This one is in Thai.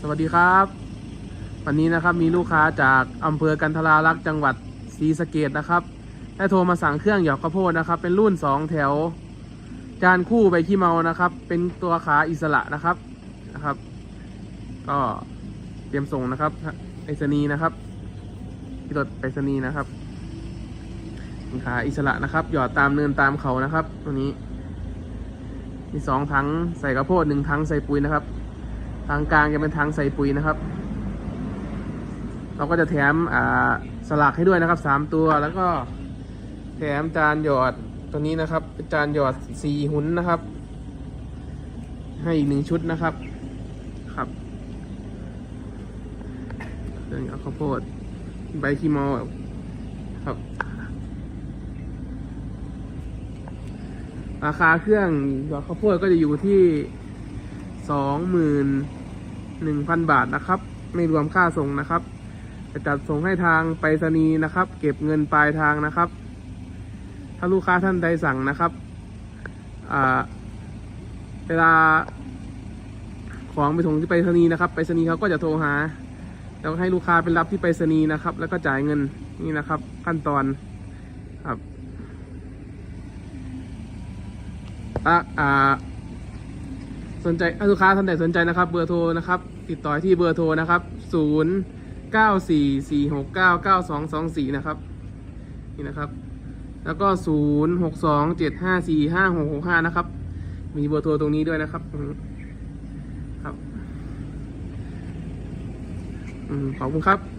สวัสดีครับ วันนี้นะครับมีลูกค้าจากอำเภอกันทรารักษ์จังหวัดศรีสะเกดนะครับได้โทรมาสั่งเครื่องหยอกข้าวโพดนะครับ เป็นรุ่น 2 แถว จานคู่ใบขี้เมานะครับ เป็นตัวขาอิสระนะครับนะครับ ก็เตรียมส่งนะครับไปรษณีย์นะครับที่รถไปรษณีย์นะครับขาอิสระนะครับ หยอดตามเนินตามเขานะครับ ตัวนี้ มีสองถังใส่ข้าวโพดหนึ่งถังใส่ปุ๋ยนะครับ ทางกลางจะเป็นทางใส่ปุ๋ยนะครับ เราก็จะแถมสลักให้ด้วยนะครับสามตัวแล้วก็แถมจานหยอดตัวนี้นะครับเป็นจานหยอดสีหุนนะครับ ให้อีกหนึ่งชุดนะครับครับเรื่องเอาข้าวโพดใบขี้มอครับราคาเครื่องหยอดข้าวโพดก็จะอยู่ที่ สองหมื่นหนึ่งพันบาทนะครับ ไม่รวมค่าส่งนะครับจะจัดส่งให้ทางไปรษณีย์นะครับ เก็บเงินปลายทางนะครับ ถ้าลูกค้าท่านใดสั่งนะครับเวลาของไปส่งที่ไปรษณีย์นะครับไปรษณีย์เขาก็จะโทรหา แล้วให้ลูกค้าไปรับที่ไปรษณีย์นะครับ แล้วก็จ่ายเงินนี่นะครับ ขั้นตอนครับอะอ่า สนใจลูกค้าท่านใดสนใจนะครับ เบอร์โทรนะครับ ติดต่อที่เบอร์โทรนะครับศูนย์เก้าสี่สี่หกเก้าเก้าสองสองสี่นะครับ นี่นะครับ แล้วก็ศูนย์หกสองเจ็ดห้าสี่ห้าหกหกห้านะครับ มีเบอร์โทรตรงนี้ด้วยนะครับครับขอบคุณครับ